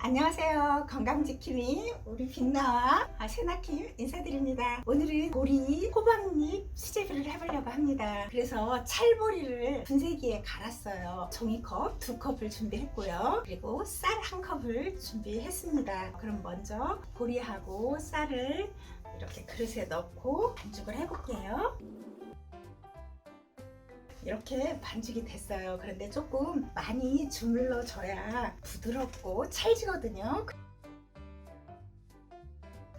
안녕하세요. 건강지킴이 우리 빛나와 아, 세나킴 인사드립니다. 오늘은 보리 호박잎 수제비를 해보려고 합니다. 그래서 찰보리를 분쇄기에 갈았어요. 종이컵 두 컵을 준비했고요. 그리고 쌀 한 컵을 준비했습니다. 그럼 먼저 보리하고 쌀을 이렇게 그릇에 넣고 반죽을 해볼게요. 이렇게 반죽이 됐어요. 그런데 조금 많이 주물러 줘야 부드럽고 찰지거든요.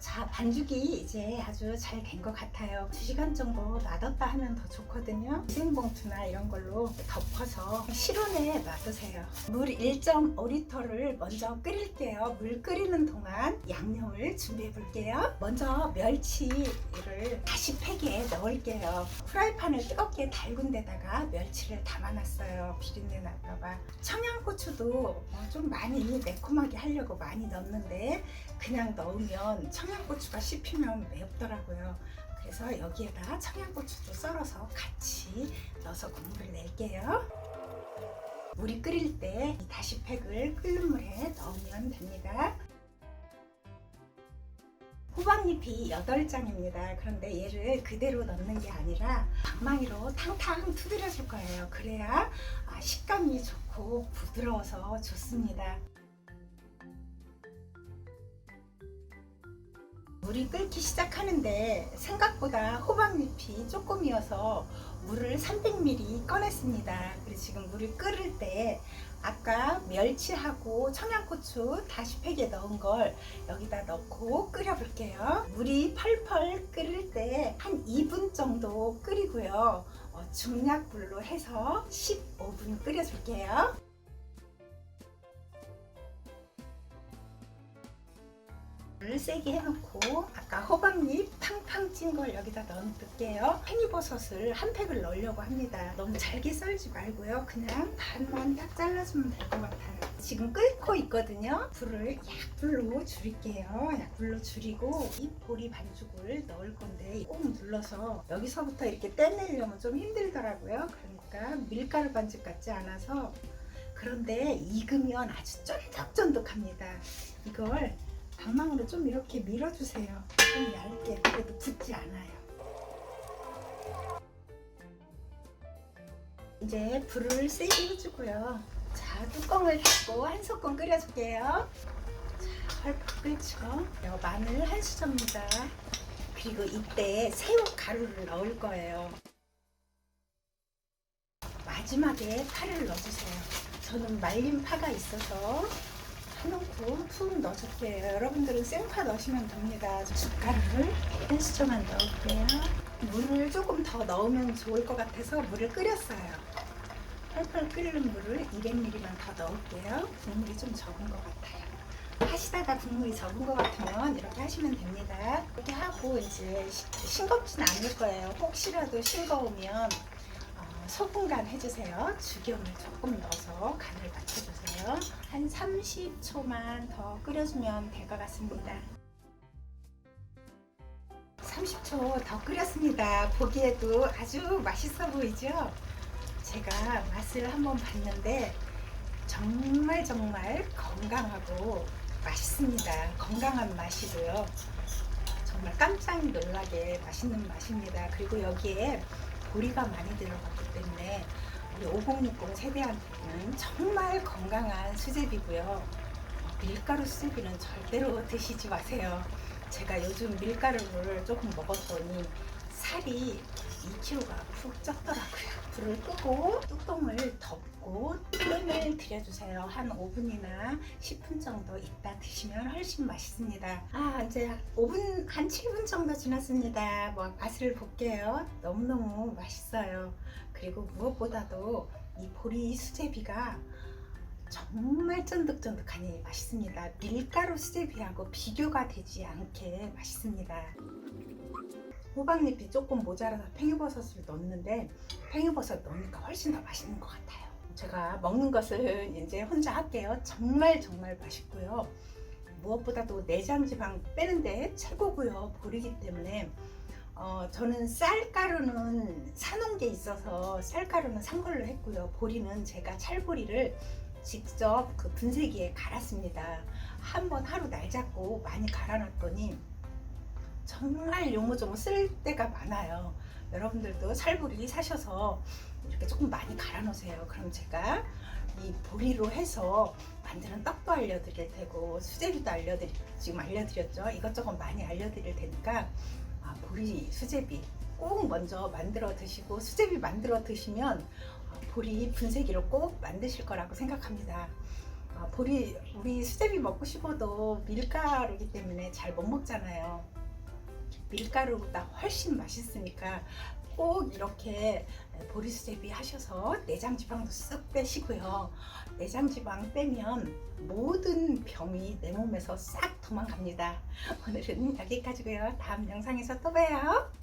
자, 반죽이 이제 아주 잘 된 것 같아요. 2시간 정도 놔뒀다 하면 더 좋거든요. 생봉투나 이런 걸로 덮어서 실온에 놔두세요. 물 1.5리터를 먼저 끓일게요. 물 끓이는 동안 양념을 준비해 볼게요. 먼저 멸치를 다시 팩에 넣을게요. 프라이팬을 뜨겁게 달군 데다가 멸치를 담아놨어요. 비린내 날까봐. 청양고추도 좀 많이 매콤하게 하려고 많이 넣는데 그냥 넣으면 청양 고추가 씹히면 매웠더라고요. 그래서 여기에다 청양고추도 썰어서 같이 넣어서 국물을 낼게요. 물이 끓일 때이 다시 팩을 끓는 물에 넣으면 됩니다. 호박잎이 8장입니다. 그런데 얘를 그대로 넣는 게 아니라 방망이로 탕탕 두드려 줄 거예요. 그래야 아, 식감이 좋고 부드러워서 좋습니다. 물이 끓기 시작하는데 생각보다 호박잎이 조금이어서 물을 300ml 꺼냈습니다. 그리고 지금 물이 끓을 때 아까 멸치하고 청양고추 다시 팩에 넣은 걸 여기다 넣고 끓여볼게요. 물이 펄펄 끓을 때 한 2분 정도 끓이고요. 어, 중약불로 해서 15분 끓여줄게요. 불을 세게 해놓고 아까 호박잎 팡팡 찐 걸 여기다 넣을게요. 팽이버섯을 한 팩을 넣으려고 합니다. 너무 잘게 썰지 말고요. 그냥 반만 딱 잘라주면 될 것 같아요. 지금 끓고 있거든요. 불을 약불로 줄일게요. 약불로 줄이고 이 보리 반죽을 넣을 건데 꼭 눌러서 여기서부터 이렇게 떼내려면 좀 힘들더라고요. 그러니까 밀가루 반죽 같지 않아서 그런데 익으면 아주 쫀득쫀득합니다. 이걸 방망이로 좀 이렇게 밀어주세요. 좀 얇게 그래도 붙지 않아요. 이제 불을 세게 해주고요. 자 뚜껑을 닫고 한 소끔 끓여줄게요. 자 펄펄 끓죠. 요 마늘 한 수저입니다. 그리고 이때 새우 가루를 넣을 거예요. 마지막에 파를 넣어주세요. 저는 말린 파가 있어서 한 움큼 푹 넣어줄게요. 여러분들은 생파 넣으시면 됩니다. 숟가루를 한 수저만 넣을게요. 물을 조금 더 넣으면 좋을 것 같아서 물을 끓였어요. 펄펄 끓는 물을 200ml만 더 넣을게요. 국물이 좀 적은 것 같아요. 하시다가 국물이 적은 것 같으면 이렇게 하시면 됩니다. 이렇게 하고 이제 시- 싱겁진 않을 거예요. 혹시라도 싱거우면 어, 소금 간 해주세요. 죽염을 조금 넣어서 간을 맞춰주세요. 한 30초만 더 끓여주면 될 것 같습니다. 30초 더 끓였습니다. 보기에도 아주 맛있어 보이죠? 제가 맛을 한번 봤는데 정말 정말 건강하고 맛있습니다. 건강한 맛이고요. 정말 깜짝 놀라게 맛있는 맛입니다. 그리고 여기에 보리가 많이 들어갔기 때문에 우리 5060 세대한테는 정말 건강한 수제비고요. 어, 밀가루 수제비는 절대로 드시지 마세요. 제가 요즘 밀가루를 조금 먹었더니 살이 2kg가 푹 쪘더라고요. 불을 끄고 뚜껑을 덮고 뜸을 들여주세요. 한 5분이나 10분 정도 있다 드시면 훨씬 맛있습니다. 아 이제 5분 한 7분 정도 지났습니다. 뭐 맛을 볼게요. 너무너무 맛있어요. 그리고 무엇보다도 이 보리 수제비가 정말 쫀득쫀득하니 맛있습니다. 밀가루 수제비하고 비교가 되지 않게 맛있습니다. 호박잎이 조금 모자라서 팽이버섯을 넣었는데 팽이버섯 넣으니까 훨씬 더 맛있는 것 같아요. 제가 먹는 것을 이제 혼자 할게요. 정말 정말 맛있고요. 무엇보다도 내장 지방 빼는데 최고고요. 보리기 때문에 어, 저는 쌀가루는 사놓은 게 있어서 쌀가루는 산 걸로 했고요. 보리는 제가 찰보리를 직접 그 분쇄기에 갈았습니다. 한 번 하루 날 잡고 많이 갈아놨더니 정말 요모조모 쓸 때가 많아요. 여러분들도 살보리 사셔서 이렇게 조금 많이 갈아 놓으세요. 그럼 제가 이 보리로 해서 만드는 떡도 알려드릴 테고 수제비도 알려드리 지금 알려드렸죠. 이것저것 많이 알려드릴 테니까 아, 보리 수제비 꼭 먼저 만들어 드시고 수제비 만들어 드시면 아, 보리 분쇄기로 꼭 만드실 거라고 생각합니다. 아, 보리 우리 수제비 먹고 싶어도 밀가루기 때문에 잘 못 먹잖아요. 밀가루보다 훨씬 맛있으니까 꼭 이렇게 보리 수제비 하셔서 내장 지방도 쓱 빼시고요. 내장 지방 빼면 모든 병이 내 몸에서 싹 도망갑니다. 오늘은 여기까지고요. 다음 영상에서 또 봬요.